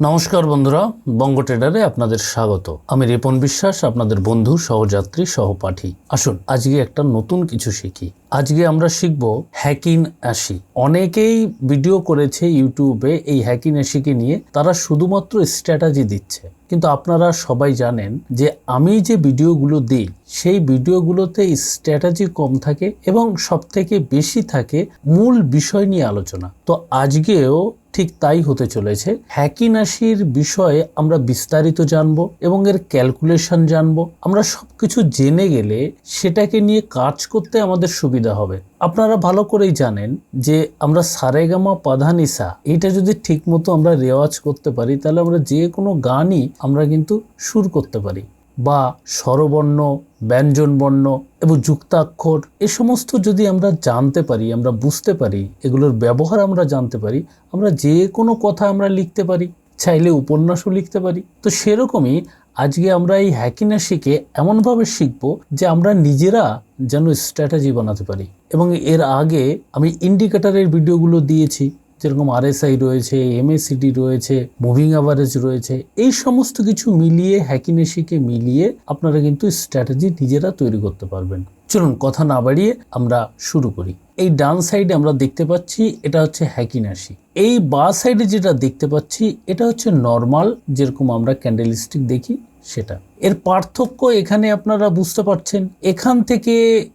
নমস্কার বন্ধুরা, বঙ্গ ট্রেডারে আপনাদের স্বাগত। আমি রিপন বিশ্বাস, আপনাদের বন্ধু, সহযাত্রী, সহপাঠী। আসুন, আজকে একটা নতুন কিছু শিখি। আজকে আমরা শিখব হ্যাকিং অ্যাসি। অনেকেই ভিডিও করেছে ইউটিউবে এই হ্যাকিং অ্যাসিকে নিয়ে, তারা শুধুমাত্র স্ট্র্যাটাজি দিচ্ছে। কিন্তু আপনারা সবাই জানেন যে আমি যে ভিডিওগুলো দিই, সেই ভিডিওগুলোতে স্ট্র্যাটাজি কম থাকে এবং সবথেকে বেশি থাকে মূল বিষয় নিয়ে আলোচনা। তো আজকেও ঠিক তাই হতে চলেছে। হ্যাকিনাশির বিষয়ে আমরা বিস্তারিত জানব এবং এর ক্যালকুলেশন জানব। আমরা সব কিছু জেনে গেলে সেটাকে নিয়ে কাজ করতে আমাদের সুবিধা হবে। আপনারা ভালো করেই জানেন যে আমরা সারেগামা পাধানিসা এটা যদি ঠিকমতো আমরা রেওয়াজ করতে পারি, তাহলে আমরা যে কোনো গানই আমরা কিন্তু সুর করতে পারি। বা স্বরবর্ণ, ব্যঞ্জনবর্ণ এবং যুক্তাক্ষর, এ সমস্ত যদি আমরা জানতে পারি, আমরা বুঝতে পারি, এগুলোর ব্যবহার আমরা জানতে পারি, আমরা যে কোনো কথা আমরা লিখতে পারি, চাইলে উপন্যাসও লিখতে পারি। তো সেরকমই আজকে আমরা এই হ্যাকিনা শিখে এমনভাবে শিখব যে আমরা নিজেরা যেন স্ট্র্যাটেজি বানাতে পারি। এবং এর আগে আমি ইন্ডিকেটারের ভিডিওগুলো দিয়েছি। যেরকম আরএসআই রয়েছে এমএসিডি রয়েছে মুভিং অ্যাভারেজ রয়েছে, এই সমস্ত কিছু মিলিয়ে হ্যাকিনেশিকে মিলিয়ে আপনারা কিন্তু স্ট্র্যাটেজি নিজেরা তৈরি করতে পারবেন। চলুন, কথা না বাড়িয়ে আমরা শুরু করি। এই ডান সাইডে আমরা দেখতে পাচ্ছি এটা হচ্ছে হ্যাকিনাশি। এই বা সাইডে যেটা দেখতে পাচ্ছি, এটা হচ্ছে নর্মাল, যেরকম আমরা ক্যান্ডেলিস্টিক দেখি সেটা। এর পার্থক্য এখানে আপনারা বুঝতে পারছেন, এখান থেকে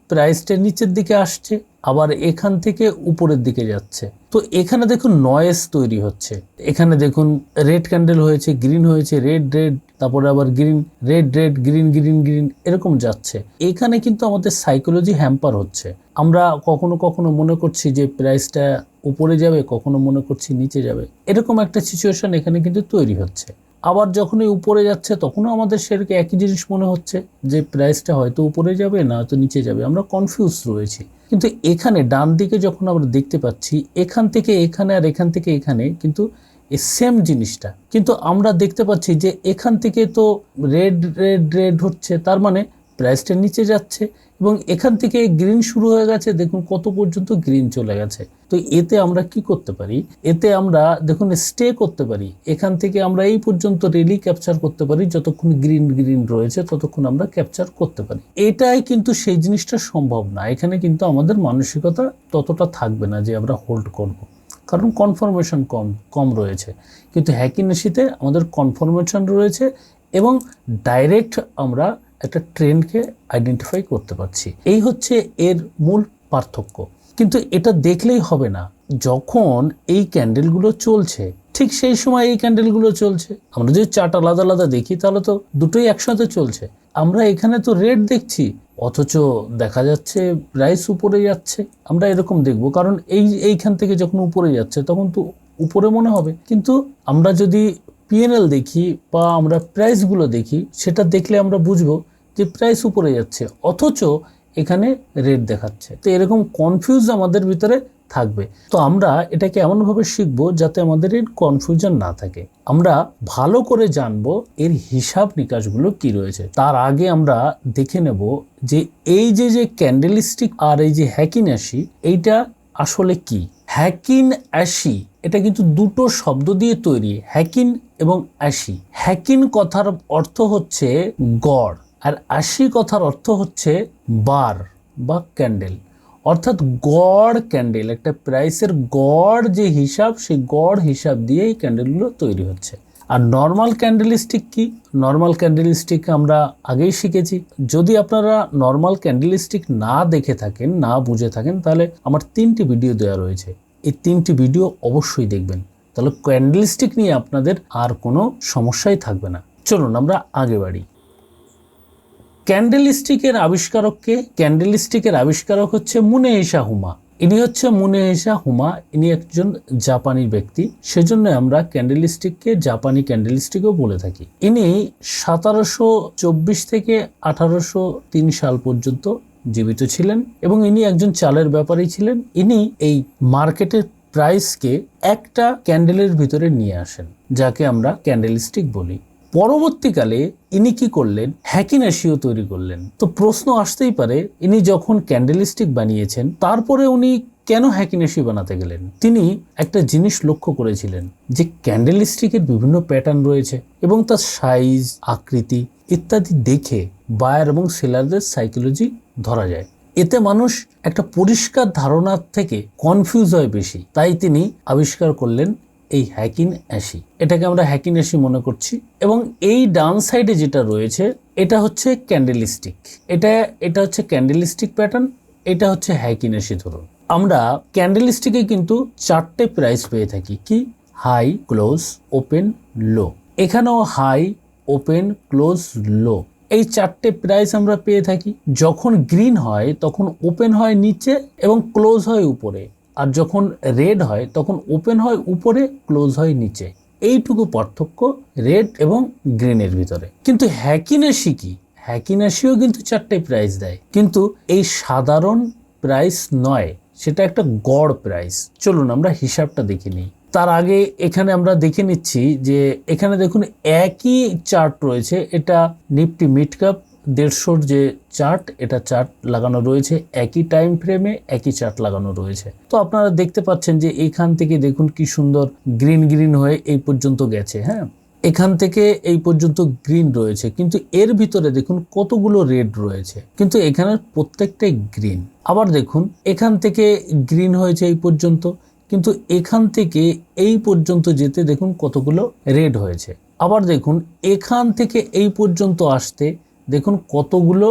প্রাইসটা নিচের দিকে আসছে, আবার এখান থেকে উপরের দিকে যাচ্ছে। তো এখানে দেখুন নয়েস তৈরি হচ্ছে। এখানে দেখুন রেড ক্যান্ডেল হয়েছে গ্রিন হয়েছে রেড রেড তারপরে আবার green red red green green green এরকম যাচ্ছে। এখানে কিন্তু আমাদের সাইকোলজি হ্যাম্পার হচ্ছে। আমরা কখনো কখনো মনে করছি যে প্রাইসটা উপরে যাবে, কখনো মনে করছি নিচে যাবে। এরকম একটা সিচুয়েশন এখানে কিন্তু তৈরি হচ্ছে। আবার যখনই উপরে যাচ্ছে, তখনও আমাদের সেরকম একই জিনিস মনে হচ্ছে যে প্রাইসটা হয়তো উপরে যাবে না হয়তো নিচে যাবে। আমরা কনফিউজ রয়েছি। কিন্তু এখানে ডান দিকে যখন আমরা দেখতে পাচ্ছি, এখান থেকে এখানে আর এখান থেকে এখানে কিন্তু এই সেম জিনিসটা। কিন্তু আমরা দেখতে পাচ্ছি যে এখান থেকে তো রেড রেড রেড হচ্ছে, তার মানে প্রাইসটা নিচে যাচ্ছে এবং এখান থেকে গ্রিন শুরু হয়ে গেছে, দেখুন কত পর্যন্ত গ্রিন চলে গেছে। তো এতে আমরা কি করতে পারি? এতে আমরা, দেখুন স্টে করতে পারি। এখান থেকে আমরা এই পর্যন্ত রেলি ক্যাপচার করতে পারি, যতক্ষণ গ্রিন গ্রিন রয়েছে, ততক্ষণ আমরা ক্যাপচার করতে পারি। এটাই কিন্তু সেই জিনিসটা সম্ভব না। এখানে কিন্তু আমাদের মানসিকতা ততটা থাকবে না যে আমরা হোল্ড করব। কারণ কনফার্মেশন কম কম রয়েছে। কিন্তু হ্যাকিনেসিতে আমাদের কনফার্মেশন রয়েছে এবং ডাইরেক্ট আমরা একটা ট্রেন্ডকে আইডেন্টিফাই করতে পারছি। এই হচ্ছে এর মূল পার্থক্য। কিন্তু এটা দেখলেই হবে না, যখন এই ক্যান্ডেলগুলো চলছে। ঠিক সেই সময় এই ক্যান্ডেলগুলো চলছে। আমরা যদি চার্ট আলাদা আলাদা দেখি, তাহলে তো দুটোই একসাথে চলছে। আমরা এখানে তো রেড দেখছি অথচ দেখা যাচ্ছে প্রাইস উপরে যাচ্ছে। আমরা এরকম দেখব। কারণ এই, এইখান থেকে যখন উপরে যাচ্ছে, তখন তো উপরে মনে হবে। কিন্তু আমরা যদি পিএনএল দেখি বা আমরা প্রাইসগুলো দেখি, সেটা দেখলে আমরা বুঝব যে প্রাইস উপরে যাচ্ছে। অথচ এখানে রেট দেখাচ্ছে। তো এরকম কনফিউজ আমাদের ভিতরে থাকবে। তো আমরা এটাকে এমনভাবে শিখব যাতে আমাদের এর কনফিউশন না থাকে। আমরা ভালো করে জানব এর হিসাব নিকাশগুলো কি রয়েছে। তার আগে আমরা দেখে নেব যে এই যে যে ক্যান্ডেলিস্টিক আর এই যে হ্যাকিন অ্যাসি এইটা আসলে কি? হ্যাকিন অ্যাসি এটা কিন্তু দুটো শব্দ দিয়ে তৈরি হ্যাকিন এবং অ্যাসি হ্যাকিন কথার অর্থ হচ্ছে গড়, আর আশি কথার অর্থ হচ্ছে বার বা ক্যান্ডেল অর্থাৎ গড় ক্যান্ডেল একটা প্রাইসের গড় যে হিসাব, সেই গড় হিসাব দিয়ে এই ক্যান্ডেলগুলো তৈরি হচ্ছে। আর নর্মাল ক্যান্ডেলিস্টিক কি? নর্মাল ক্যান্ডেলিস্টিক আমরা আগেই শিখেছি। যদি আপনারা নর্মাল ক্যান্ডেলিস্টিক না দেখে থাকেন, না বুঝে থাকেন, তাহলে আমার তিনটি ভিডিও দেওয়া রয়েছে। এই তিনটি ভিডিও অবশ্যই দেখবেন। তাহলে ক্যান্ডেলিস্টিক নিয়ে আপনাদের আর কোনো সমস্যাই থাকবে না। চলুন আমরা আগে বাড়ি। ক্যান্ডেলিস্টিকের আবিষ্কারককে, ক্যান্ডেলিস্টিকের আবিষ্কারক হচ্ছে মুনে মুনেইশা হুমা। ইনি হচ্ছে মুনে মুনেইশা হুমা, ইনি একজন জাপানি ব্যক্তি। সেজন্য আমরা ক্যান্ডেলিস্টিককে জাপানি ক্যান্ডেলিস্টিকও বলে থাকি। ইনি সতেরোশো চব্বিশ থেকে আঠারোশো তিন সাল পর্যন্ত জীবিত ছিলেন এবং ইনি একজন চালের ব্যাপারী ছিলেন। ইনি এই মার্কেটের প্রাইসকে একটা ক্যান্ডেলের ভিতরে নিয়ে আসেন, যাকে আমরা ক্যান্ডেল স্টিক বলি। পরবর্তীকালে ইনি কি করলেন? হ্যাকিনাশিও তৈরি করলেন। তো প্রশ্ন আসতেই পারে, ইনি যখন ক্যান্ডেলিস্টিক বানিয়েছেন, তারপরে উনি কেন হ্যাকিনেশি বানাতে গেলেন? তিনি একটা জিনিস লক্ষ্য করেছিলেন যে ক্যান্ডেল স্টিকের বিভিন্ন প্যাটার্ন রয়েছে এবং তার সাইজ, আকৃতি ইত্যাদি দেখে বায়ার এবং সেলারদের সাইকোলজি ধরা যায়। এতে মানুষ একটা পরিষ্কার ধারণার থেকে কনফিউজ হয় বেশি। তাই তিনি আবিষ্কার করলেন এই হ্যাকিন অ্যাসি। এটাকে আমরা হ্যাকিন অ্যাসি মনে করছি। এবং এই ডান সাইডে যেটা রয়েছে, এটা হচ্ছে ক্যান্ডেলিস্টিক। এটা এটা হচ্ছে ক্যান্ডেলিস্টিক প্যাটার্ন, এটা হচ্ছে হ্যাকিন অ্যাসি ধরুন। আমরা ক্যান্ডেলিস্টিকে কিন্তু চারটে প্রাইস পেয়ে থাকি। কি? High, close, open, low. এখানেও হাই, ওপেন, ক্লোজ, লো। এই চারটে প্রাইস আমরা পেয়ে থাকি। যখন গ্রিন হয়, তখন ওপেন হয় নিচে এবং ক্লোজ হয় উপরে। আর যখন রেড হয়, তখন ওপেন হয়, উপরে ক্লোজ হয়, নিচে। এইটুকু পার্থক্য রেড এবং গ্রিনের ভিতরে। কিন্তু হ্যাকিনেসি কি? হ্যাকিনেসিও কিন্তু চারটে প্রাইস দেয়। কিন্তু এই সাধারণ প্রাইস নয়, সেটা একটা গড় প্রাইস চলুন আমরা হিসাবটা দেখে নিই। তার আগে এখানে আমরা দেখে নিচ্ছি যে, এখানে দেখুন একই চার্ট রয়েছে। এটা নিফটি মিড কাপ দেড়শোর যে চার্ট, এটা চার্ট লাগানো রয়েছে, একই টাইম ফ্রেমে একই চার্ট লাগানো রয়েছে। তো আপনারা দেখতে পাচ্ছেন যে এখান থেকে দেখুন কি সুন্দর গ্রিন গ্রিন হয়ে এই পর্যন্ত গেছে হ্যাঁ? এখান থেকে এই পর্যন্ত গ্রিন রয়েছে, কিন্তু এর ভিতরে দেখুন কতগুলো রেড রয়েছে, কিন্তু এখানে প্রত্যেকটাই গ্রিন আবার দেখুন, এখান থেকে গ্রিন হয়েছে এই পর্যন্ত, কিন্তু এখান থেকে এই পর্যন্ত যেতে দেখুন কতগুলো রেড হয়েছে। আবার দেখুন, এখান থেকে এই পর্যন্ত আসতে দেখুন কতগুলো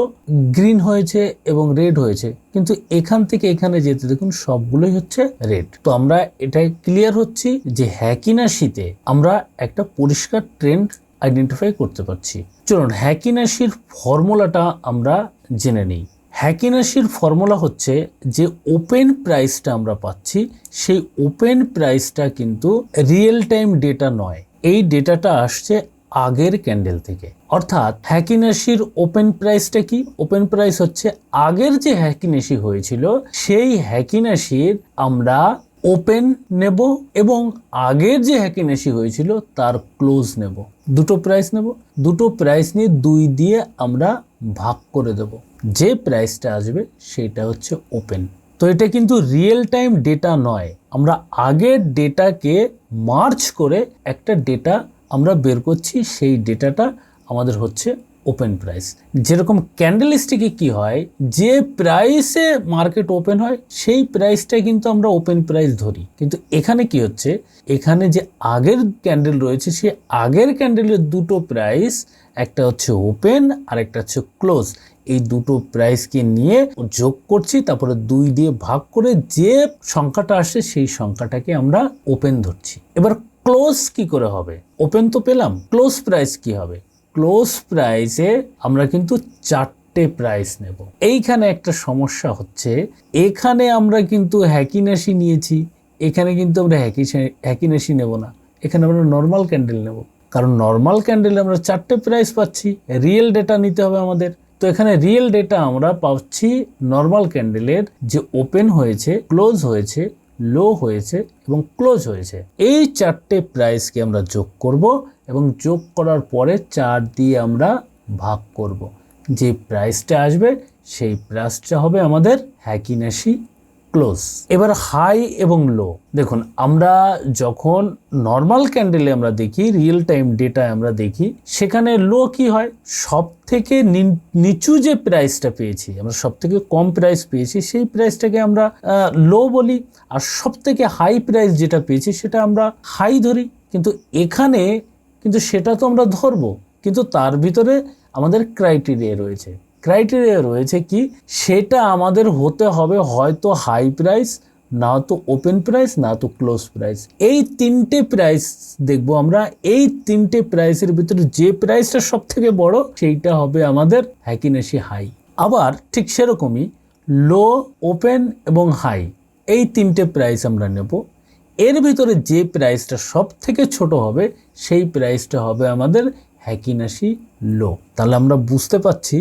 গ্রিন হয়েছে এবং রেড হয়েছে, কিন্তু এখান থেকে এখানে যেতে দেখুন সবগুলোই হচ্ছে রেড। তো আমরা এটাই ক্লিয়ার হচ্ছি যে হ্যাকিনাশিতে আমরা একটা পরিষ্কার ট্রেন্ড আইডেন্টিফাই করতে পারছি। চলুন হ্যাকিনাশির ফর্মুলাটা আমরা জেনে নিই। হ্যাকিনাশির ফর্মুলা হচ্ছে যে ওপেন প্রাইসটা আমরা পাচ্ছি, সেই ওপেন প্রাইসটা কিন্তু রিয়েল টাইম ডেটা নয়। এই ডেটাটা আসছে আগের ক্যান্ডেল থেকে। অর্থাৎ হ্যাকিনাশির ওপেন প্রাইসটা কি? ওপেন প্রাইস হচ্ছে আগের যে হ্যাকিনাশি হয়েছিল, সেই হ্যাকিনাশির আমরা ওপেন নেব এবং আগের যে হ্যাকিনাশি হয়েছিল, তার ক্লোজ নেব। দুটো প্রাইস নেব। দুটো প্রাইস নিয়ে দুই দিয়ে আমরা ভাগ করে দেব। যে প্রাইসটা আসবে, সেটা হচ্ছে ওপেন। তো এটা কিন্তু রিয়েল টাইম ডেটা নয়। আমরা আগের ডেটাকে মার্চ করে একটা ডেটা আমরা বের করছি, সেই ডেটাটা আমাদের হচ্ছে ওপেন প্রাইস যেরকম ক্যান্ডেল স্টিকে কী হয়, যে প্রাইসে মার্কেট ওপেন হয়, সেই প্রাইসটা কিন্তু আমরা ওপেন প্রাইস ধরি। কিন্তু এখানে কি হচ্ছে, এখানে যে আগের ক্যান্ডেল রয়েছে, সেই আগের ক্যান্ডেলের দুটো প্রাইস একটা হচ্ছে ওপেন আর একটা হচ্ছে ক্লোজ এই দুটো প্রাইসকে নিয়ে যোগ করছি, তারপরে দুই দিয়ে ভাগ করে যে সংখ্যাটা আসে, সেই সংখ্যাটাকে আমরা ওপেন ধরছি। এবার ক্লোজ কি করে হবে? ওপেন তো পেলাম, ক্লোজ প্রাইস কি হবে? ক্লোজ প্রাইসে আমরা কিন্তু চারটে প্রাইস নেব। এইখানে একটা সমস্যা হচ্ছে, এখানে আমরা কিন্তু হ্যাকিনাশি নিয়েছি, এখানে কিন্তু আমরা হ্যাকি হ্যাকিনাশি নেব না। এখানে আমরা নর্মাল ক্যান্ডেল নেব। কারণ নর্মাল ক্যান্ডেলে আমরা চারটে প্রাইস পাচ্ছি রিয়েল ডেটা নিতে হবে আমাদের। তো এখানে রিয়েল ডেটা আমরা পাচ্ছি নর্মাল ক্যান্ডেলের যে ওপেন হয়েছে ক্লোজ হয়েছে লো হয়েছে এবং ক্লোজ হয়েছে। এই চারটে প্রাইসকে আমরা যোগ করব এবং যোগ করার পরে চার দিয়ে আমরা ভাগ করব। যে প্রাইসটা আসবে, সেই প্রাইসটা হবে আমাদের হ্যাকিনাশি ক্লোজ এবার হাই এবং লো দেখুন, আমরা যখন নর্মাল ক্যান্ডেলে আমরা দেখি রিয়েল টাইম ডেটায় আমরা দেখি, সেখানে লো কি হয়? সব থেকে নিচু যে প্রাইসটা পেয়েছি, আমরা সব থেকে কম প্রাইস পেয়েছি, সেই প্রাইসটাকে আমরা লো বলি। আর সব থেকে হাই প্রাইস যেটা পেয়েছি, সেটা আমরা হাই ধরি। কিন্তু এখানে, কিন্তু সেটা তো আমরা ধরবো। কিন্তু তার ভিতরে আমাদের ক্রাইটেরিয়া রয়েছে। ক্রাইটেরিয়া রয়েছে কি, সেটা আমাদের হতে হবে হয়তো হাই প্রাইস না তো ওপেন প্রাইস না তো ক্লোজ প্রাইস এই তিনটে প্রাইস দেখব আমরা। এই তিনটে প্রাইসের ভিতরে যে প্রাইসটা সব থেকে বড়, সেইটা হবে আমাদের হ্যাকিনেসি হাই আবার ঠিক সেরকমই লো ওপেন এবং হাই এই তিনটে প্রাইস আমরা নেব। এর ভিতরে যে প্রাইসটা সব থেকে ছোট হবে, সেই প্রাইসটা হবে আমাদের হ্যাকিনাসি লো তাহলে আমরা বুঝতে পাচ্ছি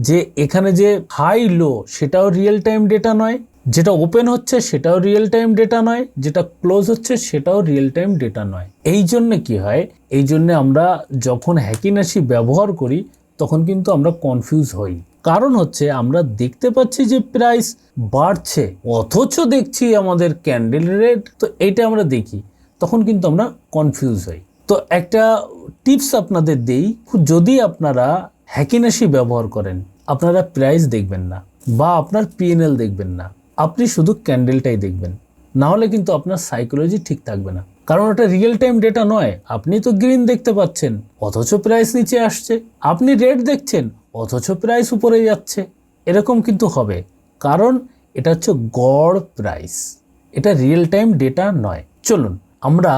যে এখানে যে হাই লো সেটাও রিয়েল টাইম ডেটা নয়। যেটা ওপেন হচ্ছে, সেটাও রিয়েল টাইম ডেটা নয়। যেটা ক্লোজ হচ্ছে, সেটাও রিয়েল টাইম ডেটা নয়। এই জন্য কি হয়? এই জন্য আমরা যখন হ্যাকিনাশি ব্যবহার করি, তখন কিন্তু আমরা কনফিউজ হই। কারণ হচ্ছে, আমরা দেখতে পাচ্ছি যে প্রাইস বাড়ছে, অথচ দেখছি আমাদের ক্যান্ডেল রেট তো এটা আমরা দেখি। তখন কিন্তু আমরা কনফিউজ হই। তো একটা টিপস আপনাদের দেই। যদি আপনারা হ্যাকিনাশি ব্যবহার করেন। আপনারা প্রাইস দেখবেন না, বা আপনার পিএনএল দেখবেন না, আপনি শুধু ক্যান্ডেলটাই দেখবেন। না হলে কিন্তু আপনার সাইকোলজি ঠিক থাকবে না। কারণ ওটা রিয়েল টাইম ডেটা নয়, আপনি তো গ্রিন দেখতে পাচ্ছেন, অথচ প্রাইস নিচে আসছে, আপনি রেড দেখছেন, অথচ প্রাইস উপরে যাচ্ছে। এরকম কিন্তু হবে, কারণ এটা হচ্ছে গড় প্রাইস এটা রিয়েল টাইম ডেটা নয়। চলুন, আমরা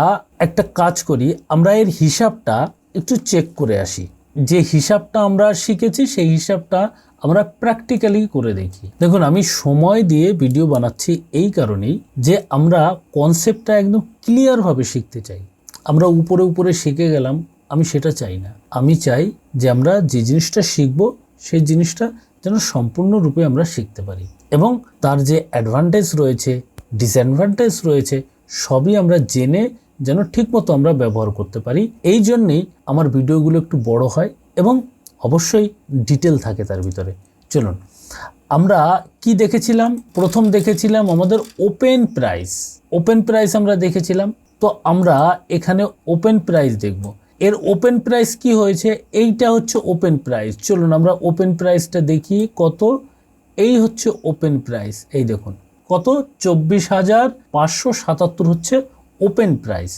একটা কাজ করি, আমরা এর হিসাবটা একটু চেক করে আসি। যে হিসাবটা আমরা শিখেছি, সেই হিসাবটা আমরা প্র্যাকটিক্যালি করে দেখি। দেখুন, আমি সময় দিয়ে ভিডিও বানাচ্ছি এই কারণেই যে আমরা কনসেপ্টটা একদম ক্লিয়ারভাবে শিখতে চাই। আমরা উপরে উপরে শিখে গেলাম, আমি সেটা চাই না। আমি চাই যে আমরা যে জিনিসটা শিখব, সেই জিনিসটা যেন সম্পূর্ণরূপে আমরা শিখতে পারি। এবং তার যে অ্যাডভান্টেজ রয়েছে ডিসঅ্যাডভান্টেজ রয়েছে, সবই আমরা জেনে যেন ঠিকমতো আমরা ব্যবহার করতে পারি। এই জন্যেই আমার ভিডিওগুলো একটু বড় হয় এবং অবশ্যই ডিটেল থাকে তার ভিতরে। চলুন, আমরা কি দেখেছিলাম? প্রথম দেখেছিলাম আমাদের ওপেন প্রাইস। ওপেন প্রাইস আমরা দেখেছিলাম। তো আমরা এখানে ওপেন প্রাইস দেখব। এর ওপেন প্রাইস কি হয়েছে? এইটা হচ্ছে ওপেন প্রাইস। চলুন, আমরা ওপেন প্রাইসটা দেখি কত। এই হচ্ছে ওপেন প্রাইস। এই দেখুন, কত? চব্বিশ হাজার পাঁচশো সাতাত্তর হচ্ছে ওপেন প্রাইস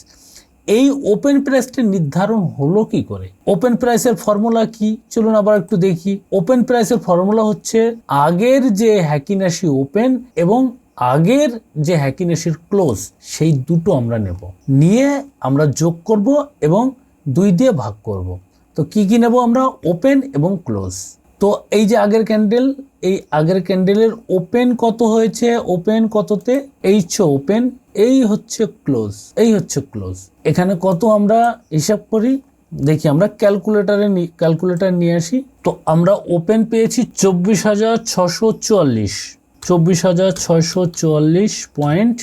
এই ওপেন প্রাইসটা নির্ধারণ হলো কি করে? ওপেন প্রাইসের ফর্মুলা কি? চলুন আবার একটু দেখি। ওপেন প্রাইসের ফর্মুলা হচ্ছে আগের যে হ্যাকিনাশি ওপেন এবং আগের যে হ্যাকিনাশির ক্লোজ সেই দুটো আমরা নেব। নিয়ে আমরা যোগ করব এবং দুই দিয়ে ভাগ করব। তো কি কি নেব আমরা? ওপেন এবং ক্লোজ তো এই যে আগের ক্যান্ডেল এই আগের ক্যান্ডেলের ওপেন কত হয়েছে? ওপেন কততে? এইচ ওপেন এই হচ্ছে ক্লোজ এই হচ্ছে ক্লোজ এখানে কত আমরা হিসাব করি? দেখি, আমরা ক্যালকুলেটারে ক্যালকুলেটার নিয়ে আসি। তো আমরা ওপেন পেয়েছি চব্বিশ হাজার ছশো চুয়াল্লিশ। চব্বিশ হাজার ছয়শো চুয়াল্লিশ পয়েন্ট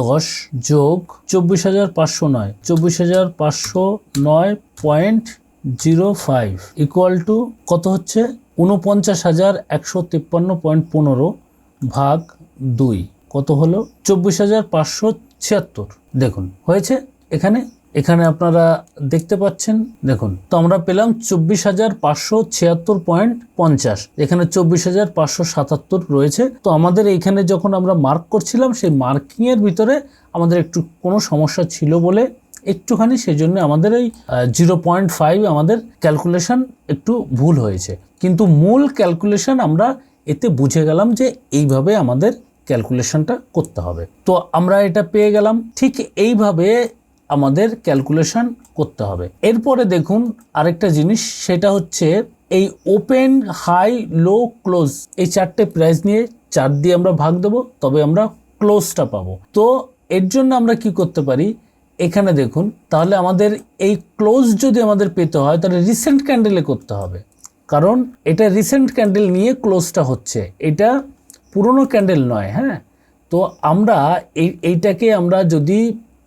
দশ যোগ চব্বিশ হাজার পাঁচশো নয়। চব্বিশ হাজার পাঁচশো নয় point zero five. Equal to কত হচ্ছে? উনপঞ্চাশ হাজার একশো তিপ্পান্ন পয়েন্ট পনেরো ভাগ দুই। কত হলো? চব্বিশ হাজার পাঁচশো ছিয়াত্তর। দেখুন, হয়েছে? এখানে এখানে আপনারা দেখতে পাচ্ছেন, দেখুন, তো আমরা পেলাম চব্বিশ হাজার পাঁচশো ছিয়াত্তর পয়েন্ট পঞ্চাশ। এখানে চব্বিশ হাজার পাঁচশো সাতাত্তর রয়েছে। তো আমাদের এইখানে যখন আমরা মার্ক করছিলাম, সেই মার্কিংয়ের ভিতরে আমাদের একটু কোনো সমস্যা ছিল বলে একটুখানি সেই জন্য আমাদের এই জিরো পয়েন্ট ফাইভ আমাদের ক্যালকুলেশন একটু ভুল হয়েছে। কিন্তু মূল ক্যালকুলেশন আমরা এতে বুঝে গেলাম যে এইভাবে আমাদের ক্যালকুলেশনটা করতে হবে। তো আমরা এটা পেয়ে গেলাম, ঠিক এইভাবে আমাদের ক্যালকুলেশন করতে হবে। এরপরে দেখুন আরেকটা জিনিস, সেটা হচ্ছে এই ওপেন হাই লো ক্লোজ এই চারটে প্রাইস নিয়ে চার দিয়ে আমরা ভাগ দেবো, তবে আমরা ক্লোজটা পাবো। তো এর জন্য আমরা কি করতে পারি? এখানে দেখুন, তাহলে আমাদের এই ক্লোজ যদি আমাদের পেতে হয়, তাহলে রিসেন্ট ক্যান্ডেলে করতে হবে। কারণ এটা রিসেন্ট ক্যান্ডেল নিয়ে ক্লোজটা হচ্ছে। এটা পুরনো ক্যান্ডেল নয় হ্যাঁ? তো আমরা এই, এইটাকে আমরা যদি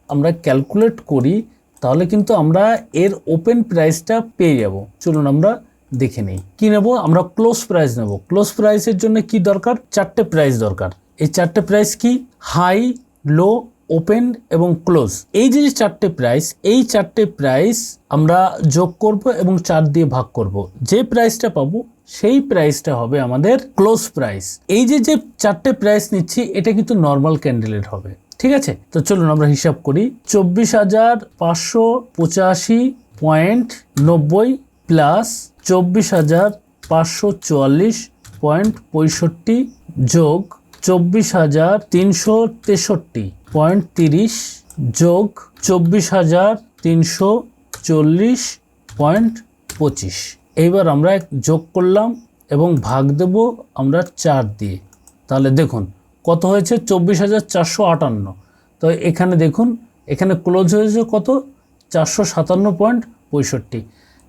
আমরা ক্যালকুলেট করি, তাহলে কিন্তু আমরা এর ওপেন প্রাইসটা পেয়ে যাব। চলুন আমরা দেখে নিই। কি নেব? আমরা ক্লোজ প্রাইস নেব। ক্লোজ প্রাইসের জন্য কি দরকার? চারটে প্রাইস দরকার। এই চারটে প্রাইস কি? হাই লো ওপেন এবং ক্লোজ এই যে চারটে প্রাইস এই চারটে প্রাইস আমরা যোগ করব এবং চার দিয়ে ভাগ করব। যে প্রাইসটা পাবো সেই প্রাইসটা হবে আমাদের ক্লোজ প্রাইস এই যে যে চারটে প্রাইস নিচ্ছি, এটা কিন্তু নর্মাল ক্যান্ডেলের হবে। ঠিক আছে? তো চলুন আমরা হিসাব করি। চব্বিশ হাজার পাঁচশো পঁচাশি পয়েন্ট নব্বই প্লাস চব্বিশ হাজার পাঁচশো চুয়াল্লিশ পয়েন্ট পঁয়ষট্টি যোগ চব্বিশ হাজার তিনশো তেষট্টি পয়েন্ট তিরিশ যোগ চব্বিশ হাজার তিনশো চল্লিশ পয়েন্ট পঁচিশ। এইবার আমরা যোগ করলাম এবং ভাগ দেব আমরা চার দিয়ে। তাহলে দেখুন, কত হয়েছে? চব্বিশ হাজার চারশো আটান্ন। তো এখানে দেখুন, এখানে ক্লোজ হয়েছে কত? চারশো সাতান্ন পয়েন্ট পঁয়ষট্টি।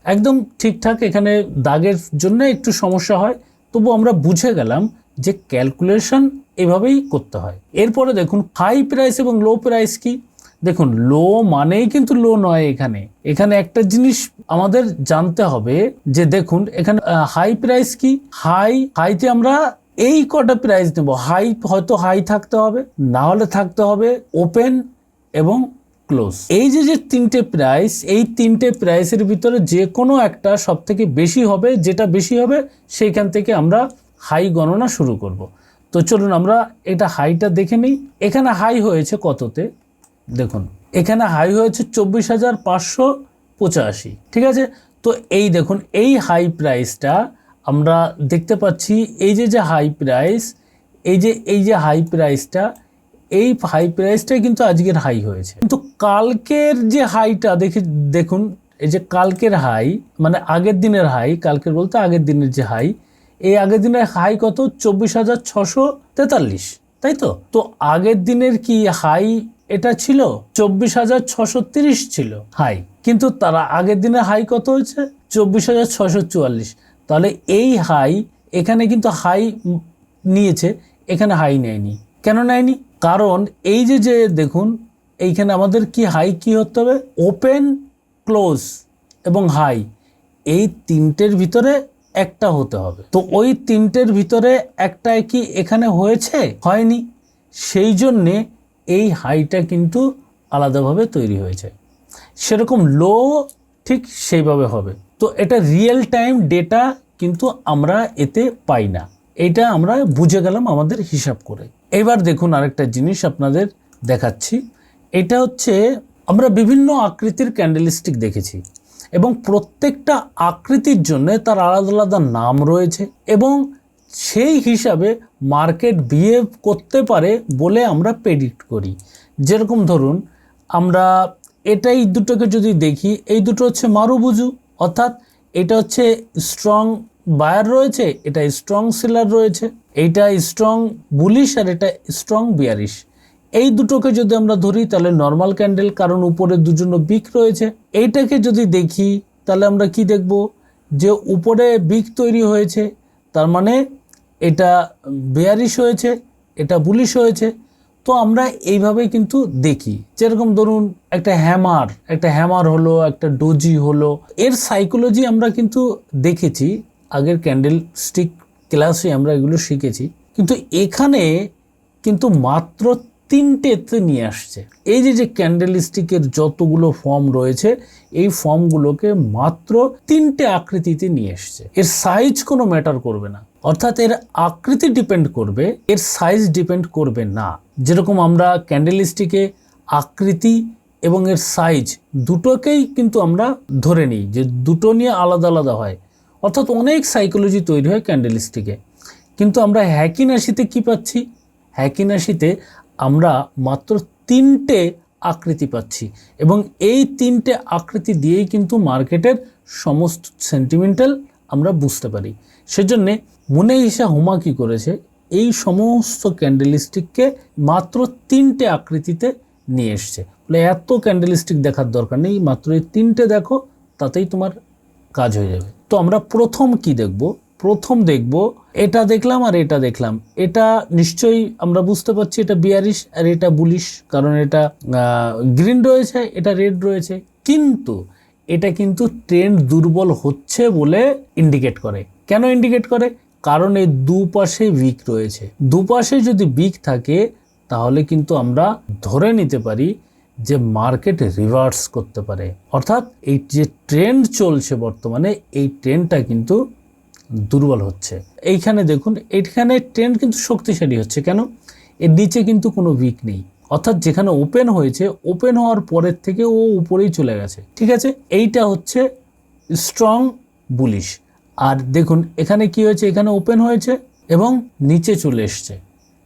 একদম ঠিকঠাক, এখানে দাগের জন্য একটু সমস্যা হয়, তবু আমরা বুঝে গেলাম যে ক্যালকুলেশন এভাবেই করতে হয়। এরপরে দেখুন হাই প্রাইস এবং লো প্রাইস কি? দেখুন লো মানেই কিন্তু লো নয় এখানে। এখানে একটা জিনিস আমাদের জানতে হবে যে দেখুন, এখানে হাই প্রাইস কি? হাই হাইতে আমরা এই কটা প্রাইস নেব। হাই হয়তো হাই থাকতে হবে, না হলে থাকতে হবে ওপেন এবং ক্লোজ এই যে যে তিনটে প্রাইস এই তিনটে প্রাইসের ভিতরে যে কোনো একটা সব থেকে বেশি হবে, যেটা বেশি হবে, সেইখান থেকে আমরা হাই গণনা শুরু করব। তো চলুন, আমরা এটা হাইটা দেখে নিই। এখানে হাই হয়েছে কততে? দেখুন, এখানে হাই হয়েছে চব্বিশ হাজার পাঁচশো পঁচাশি, ঠিক আছে? তো এই দেখুন, এই হাই প্রাইসটা আমরা দেখতে পাচ্ছি, এই যে যে হাই প্রাইস এই যে এই যে হাই প্রাইসটা এই হাই প্রাইসটাই কিন্তু আজকের হাই হয়েছে। কিন্তু কালকের যে হাইটা দেখে, দেখুন, এই যে কালকের হাই মানে আগের দিনের হাই কালকের বলতে আগের দিনের যে হাই এই আগের দিনের হাই কত? চব্বিশ হাজার ছশো তেতাল্লিশ, তাই তো? তো আগের দিনের কি হাই এটা ছিল চব্বিশ হাজার ছশো তিরিশ ছিল হাই। কিন্তু তারা আগের দিনের হাই কত হয়েছে? চব্বিশ হাজার ছশো চুয়াল্লিশ। তাহলে এই হাই এখানে কিন্তু হাই নিয়েছে, এখানে হাই নেয়নি। কেন নেয়নি? কারণ এই যে যে দেখুন, এইখানে আমাদের কি হাই কি হতে হবে? ওপেন, ক্লোজ এবং হাই। এই তিনটের ভিতরে একটা হতে হবে। তো ওই তিনটের ভিতরে একটাই কি এখানে হয়েছে? হয়নি। সেই জন্যে এই হাইটা কিন্তু আলাদাভাবে তৈরি হয়েছে। সেরকম লো ঠিক সেইভাবে হবে। তো এটা রিয়েল টাইম ডেটা কিন্তু আমরা এতে পাই না। এটা আমরা বুঝে গেলাম আমাদের হিসাব করে। এবার দেখুন আরেকটা জিনিস আপনাদের দেখাচ্ছি। এটা হচ্ছে আমরা বিভিন্ন আকৃতির ক্যান্ডেলস্টিক দেখেছি এবং প্রত্যেকটা আকৃতির জন্য তার আলাদা আলাদা নাম রয়েছে এবং সেই হিসাবে মার্কেট বিহেভ করতে পারে বলে আমরা প্রেডিক্ট করি। যেরকম ধরুন, আমরা এটাই দুটোকে যদি দেখি, এই দুটো হচ্ছে মারুবুজু অর্থাৎ এটা হচ্ছে স্ট্রং বায়ার রয়েছে, এটা স্ট্রং সেলার রয়েছে এইটা স্ট্রং বুলিশ আর এটা স্ট্রং বিয়ারিশ এই দুটোকে যদি আমরা ধরি, তাহলে নর্মাল ক্যান্ডেল কারণ উপরে দুজন বিক রয়েছে। এইটাকে যদি দেখি, তাহলে আমরা কি দেখব? যে উপরে বিক তৈরি হয়েছে, তার মানে এটা বেয়ারিশ হয়েছে, এটা বুলিশ হয়েছে, তো আমরা এইভাবে কিন্তু দেখি। যেরকম ধরুন, একটা হ্যামার একটা হ্যামার হলো, একটা ডোজি হলো, এর সাইকোলজি আমরা কিন্তু দেখেছি, আগের ক্যান্ডেল স্টিক ক্লাসে আমরা এগুলো শিখেছি, কিন্তু এখানে কিন্তু মাত্র তিনটেতে নিয়ে আসছে। এই যে যে ক্যান্ডেল স্টিকের যতগুলো ফর্ম রয়েছে, এই ফর্মগুলোকে মাত্র তিনটে আকৃতিতে নিয়ে এসছে। এর সাইজ কোনো ম্যাটার করবে না। অর্থাৎ এর আকৃতি ডিপেন্ড করবে, এর সাইজ ডিপেন্ড করবে না। যেরকম আমরা ক্যান্ডেল স্টিকে আকৃতি এবং এর সাইজ দুটোকেই কিন্তু আমরা ধরে নিই যে দুটো নিয়ে আলাদা আলাদা হয়। অর্থাৎ অনেক সাইকোলজি তৈরি হয় ক্যান্ডেল স্টিকে কিন্তু আমরা হ্যাকিনাশিতে কি পাচ্ছি? হ্যাকিনাশিতে আমরা মাত্র তিনটে আকৃতি পাচ্ছি এবং এই তিনটে আকৃতি দিয়েই কিন্তু মার্কেটের সমস্ত সেন্টিমেন্টাল আমরা বুঝতে পারি। সেজন্যে মনে ইসা হুমা কী করেছে? এই সমস্ত ক্যান্ডেলিস্টিককে মাত্র তিনটে আকৃতিতে নিয়ে এসছে। বলে এত ক্যান্ডেলিস্টিক দেখার দরকার নেই, মাত্র এই তিনটে দেখো, তাতেই তোমার কাজ হয়ে যাবে। তো আমরা প্রথম কি দেখব? প্রথম দেখব, এটা দেখলাম আর এটা দেখলাম। এটা নিশ্চয়ই আমরা বুঝতে পারছি, এটা বিয়ারিশ আর এটা বুলিশ, কারণ এটা গ্রিন রয়েছে, এটা রেড রয়েছে। কিন্তু এটা কিন্তু ট্রেন্ড দুর্বল হচ্ছে বলে ইন্ডিকেট করে। কেন ইন্ডিকেট করে? কারণ এই দুপাশে উইক রয়েছে। দুপাশে যদি উইক থাকে, তাহলে কিন্তু আমরা ধরে নিতে পারি যে মার্কেট রিভার্স করতে পারে। অর্থাৎ এই যে ট্রেন্ড চলছে বর্তমানে, এই ট্রেন্ডটা কিন্তু দুর্বল হচ্ছে। এইখানে দেখুন, এইখানে ট্রেন্ড কিন্তু শক্তিশালী হচ্ছে। কেন? এর নিচে কিন্তু কোনো উইক নেই। অর্থাৎ যেখানে ওপেন হয়েছে ওপেন হওয়ার পরের থেকে ও উপরেই চলে গেছে। ঠিক আছে? এইটা হচ্ছে স্ট্রং বুলিশ আর দেখুন, এখানে কি হয়েছে? এখানে ওপেন হয়েছে এবং নিচে চলে এসছে।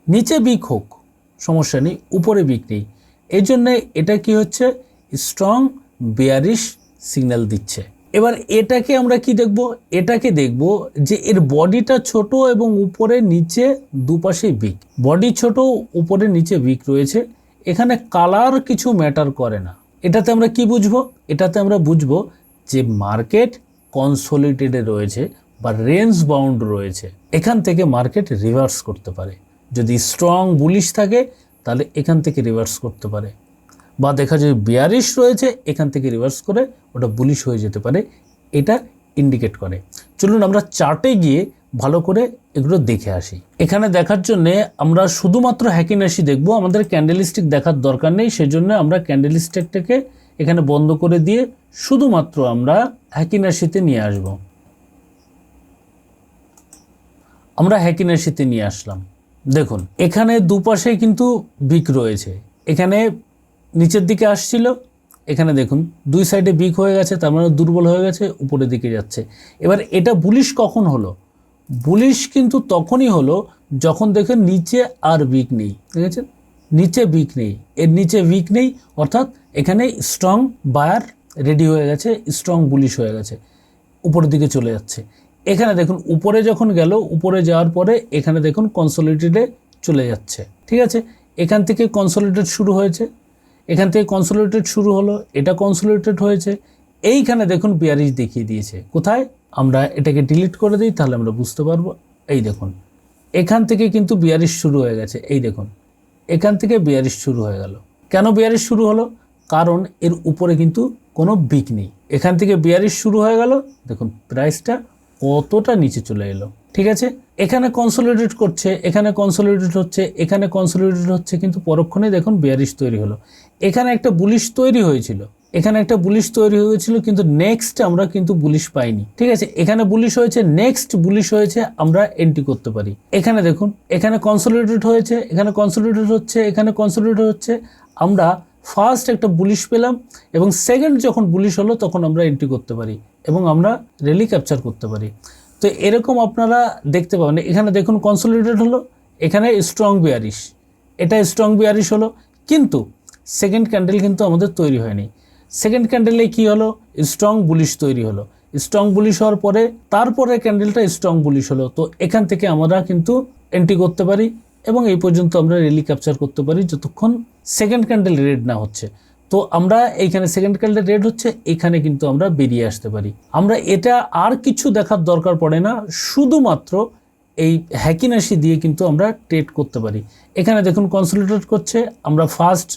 নিচে বিক হোক, সমস্যা নেই, উপরে বিক নেই। এই জন্যে এটা কি হচ্ছে? স্ট্রং বেয়ারিশ সিগন্যাল দিচ্ছে। এবার এটাকে আমরা কি দেখব? এটাকে দেখব যে এর বডিটা ছোট এবং উপরে নিচে দুপাশে বিক। বডি ছোট, উপরে নিচে বিক রয়েছে। এখানে কালার কিছু ম্যাটার করে না। এটাতে আমরা কি বুঝব? এটাতে আমরা বুঝব যে মার্কেট কনসোলিটেডে রয়েছে বা রেঞ্জ বাউন্ড রয়েছে, এখান থেকে মার্কেট রিভার্স করতে পারে। যদি স্ট্রং বুলিশ থাকে, তাহলে এখান থেকে রিভার্স করতে পারে। বা দেখা যায় বিয়ারিশ রয়েছে, এখান থেকে রিভার্স করে ওটা বুলিশ হয়ে যেতে পারে, এটা ইন্ডিকেট করে। চলুন আমরা চার্টে গিয়ে ভালো করে এগুলো দেখে আসি। এখানে দেখার জন্য আমরা শুধুমাত্র হ্যাকিং রাশি দেখব, আমাদের ক্যান্ডেলিস্টিক দেখার দরকার নেই, সেজন্য আমরা ক্যান্ডেলিস্টিকটাকে এখানে বন্ধ করে দিয়ে শুধুমাত্র আমরা হ্যাকিং রাশিতে নিয়ে আসব। আমরা হ্যাকিং রাশিতে নিয়ে আসলাম। দেখুন, এখানে দুপাশে কিন্তু বিক রয়েছে। এখানে নিচের দিকে আসছিল, এখানে দেখুন, দুই সাইডে বিক হয়ে গেছে, তার মানে দুর্বল হয়ে গেছে, উপরের দিকে যাচ্ছে। এবার এটা বুলিশ কখন হলো? বুলিশ কিন্তু তখনই হলো যখন দেখেন নিচে আর বিক নেই ঠিক আছে নিচে উইক নেই। এর নিচে উইক নেই, অর্থাৎ এখানে স্ট্রং বায়ার রেডি হয়ে গেছে স্ট্রং বুলিশ হয়ে গেছে, উপরের দিকে চলে যাচ্ছে। এখানে দেখুন, উপরে যখন গেল, উপরে যাওয়ার পরে এখানে দেখুন কনসোলিটেডে চলে যাচ্ছে। ঠিক আছে? এখান থেকে কনসোলিটেড শুরু হয়েছে। এখান থেকে কনসোলিটেড শুরু হলো, এটা কনসোলিটেড হয়েছে। এইখানে দেখুন বিয়ারিশ দেখিয়ে দিয়েছে। কোথায়? আমরা এটাকে ডিলিট করে দিই, তাহলে আমরা বুঝতে পারব। এই দেখুন, এখান থেকে কিন্তু বিয়ারিশ শুরু হয়ে গেছে। এই দেখুন এখান থেকে বিয়ারিশ শুরু হয়ে গেল। কেন বিয়ারিশ শুরু হলো? কারণ এর উপরে কিন্তু কোনো বিক নেই। এখান থেকে বিয়ারিশ শুরু হয়ে গেল। দেখুন প্রাইসটা কতটা নিচে চলে এলো। ঠিক আছে? এখানে কনসোলিডেট করছে, এখানে কনসোলিডেট হচ্ছে, এখানে কনসোলিডেট হচ্ছে, কিন্তু পরক্ষণে দেখুন বিয়ারিশ তৈরি হলো। এখানে একটা বুলিশ তৈরি হয়েছিল। এখানে একটা বুলিশ তৈরি হয়েছিল, কিন্তু নেক্সট আমরা কিন্তু বুলিশ পাইনি। ঠিক আছে? এখানে বুলিশ হয়েছে নেক্সট বুলিশ হয়েছে, আমরা এন্ট্রি করতে পারি। এখানে দেখুন, এখানে কনসোলিডেট হয়েছে, এখানে কনসোলিডেট হচ্ছে, এখানে কনসোলিডেট হচ্ছে। আমরা ফার্স্ট একটা বুলিশ পেলাম এবং সেকেন্ড যখন বুলিশ হলো, তখন আমরা এন্ট্রি করতে পারি এবং আমরা রেলি ক্যাপচার করতে পারি। তো এরকম আপনারা দেখতে পাবেন। এখানে দেখুন কনসোলিডেট হলো, এখানে স্ট্রং বিয়ারিশ এটা স্ট্রং বিয়ারিশ হলো, কিন্তু সেকেন্ড ক্যান্ডেল কিন্তু আমাদের তৈরি হয়নি। সেকেন্ড ক্যান্ডেলে কি হলো? স্ট্রং বুলিশ তৈরি হলো। স্ট্রং বুলিশ হওয়ার পরে তারপরে ক্যান্ডেলটা স্ট্রং বুলিশ হলো। তো এখান থেকে আমরা কিন্তু এন্ট্রি করতে পারি এবং এই পর্যন্ত আমরা রেলি ক্যাপচার করতে পারি যতক্ষণ সেকেন্ড ক্যান্ডেল রেড না হচ্ছে। তো আমরা এইখানে সেকেন্ড ক্যান্ডেল রেড হচ্ছে, এখানে কিন্তু আমরা বেরিয়ে আসতে পারি। আমরা এটা আর কিছু দেখার দরকার পড়ে না, শুধুমাত্র এই হ্যাকিনাসি দিয়ে কিন্তু আমরা ট্রেড করতে পারি। এখানে দেখুন কনসোলিডেট করছে, আমরা ফার্স্ট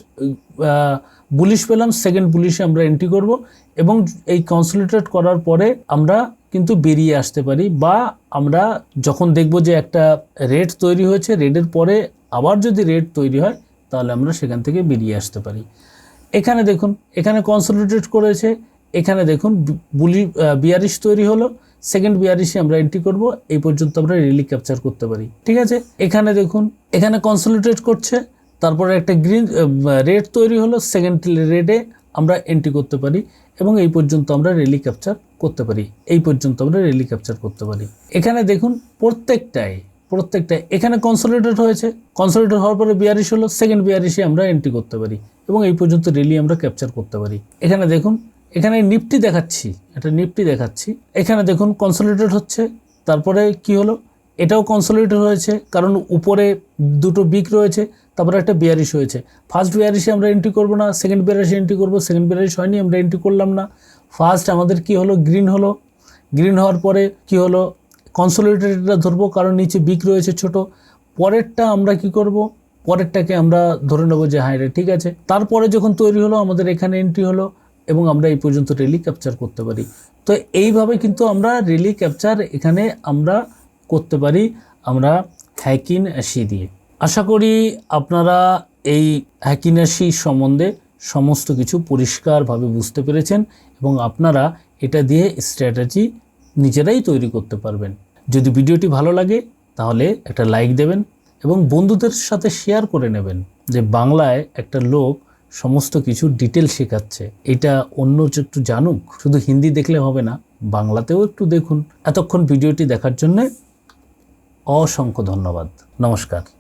বুলিশ পেলাম সেকেন্ড বুলিশে আমরা এন্ট্রি করব এবং এই কনসোলিডেট করার পরে আমরা কিন্তু বেরিয়ে আসতে পারি বা আমরা যখন দেখব যে একটা রেট তৈরি হয়েছে রেডের পরে আবার যদি রেট তৈরি হয়, তাহলে আমরা সেখান থেকে বেরিয়ে আসতে পারি। এখানে দেখুন, এখানে কনসোলিডেট করেছে, এখানে দেখুন বুলি বিয়ারিশ তৈরি হলো সেকেন্ড বিয়ারিশে আমরা এন্ট্রি করব, এই পর্যন্ত আমরা রেলি ক্যাপচার করতে পারি। ঠিক আছে? এখানে দেখুন, এখানে কনসোলিডেট করছে তারপরে একটা গ্রিন রেড তৈরি হলো সেকেন্ড রেডে আমরা এন্ট্রি করতে পারি এবং এই পর্যন্ত আমরা রেলি ক্যাপচার করতে পারি। এই পর্যন্ত আমরা রেলি ক্যাপচার করতে পারি। এখানে দেখুন প্রত্যেকটাই প্রত্যেকটা এখানে কনসোলিডেট হয়েছে। কনসোলিডেট হওয়ার পরে বিয়ারিশ হলো সেকেন্ড বিয়ারিশে আমরা এন্ট্রি করতে পারি এবং এই পর্যন্ত রেলি আমরা ক্যাপচার করতে পারি। এখানে দেখুন, এখানে নিফটি দেখাচ্ছি, একটা নিফটি দেখাচ্ছি। এখানে দেখুন কনসোলিডেট হচ্ছে, তারপরে কি হলো? এটাও কনসোলিডেট হয়েছে, কারণ উপরে দুটো বিক রয়েছে, তারপরে একটা বিয়ারিশ হয়েছে। ফার্স্ট বিয়ারিশে আমরা এন্ট্রি করব না সেকেন্ড বিয়ারিশে এন্ট্রি করব সেকেন্ড বিয়ারিশ হয়নি, আমরা এন্ট্রি করলাম না। ফার্স্ট আমাদের কি হলো? গ্রিন হলো। গ্রিন হওয়ার পরে কি হলো? কনসোলিডেটটা ধরবো, কারণ নিচে বিক রয়েছে ছোট। পরেরটা আমরা কি করব? পরেরটাকে আমরা ধরে নেব যে হ্যাঁ ঠিক আছে? তারপরে যখন তৈরি হলো, আমাদের এখানে এন্ট্রি হলো, এবং আমরা এই পর্যন্ত রেলি ক্যাপচার করতে পারি। তো এইভাবে কিন্তু আমরা রেলি ক্যাপচার এখানে আমরা করতে পারি, আমরা হ্যাকিন অ্যাসি দিয়ে। আশা করি আপনারা এই হ্যাকিন অ্যাসি সম্বন্ধে সমস্ত কিছু পরিষ্কারভাবে বুঝতে পেরেছেন এবং আপনারা এটা দিয়ে স্ট্র্যাটেজি নিজেরাই তৈরি করতে পারবেন। যদি ভিডিওটি ভালো লাগে, তাহলে একটা লাইক দেবেন এবং বন্ধুদের সাথে শেয়ার করে নেবেন যে বাংলায় একটা লোক সমস্ত কিছু ডিটেল শেখাচ্ছে। এটা অন্য একটু জানুক, শুধু হিন্দি দেখলে হবে না, বাংলাতেও একটু দেখুন। এতক্ষণ ভিডিওটি দেখার জন্য অসংখ্য ধন্যবাদ। নমস্কার।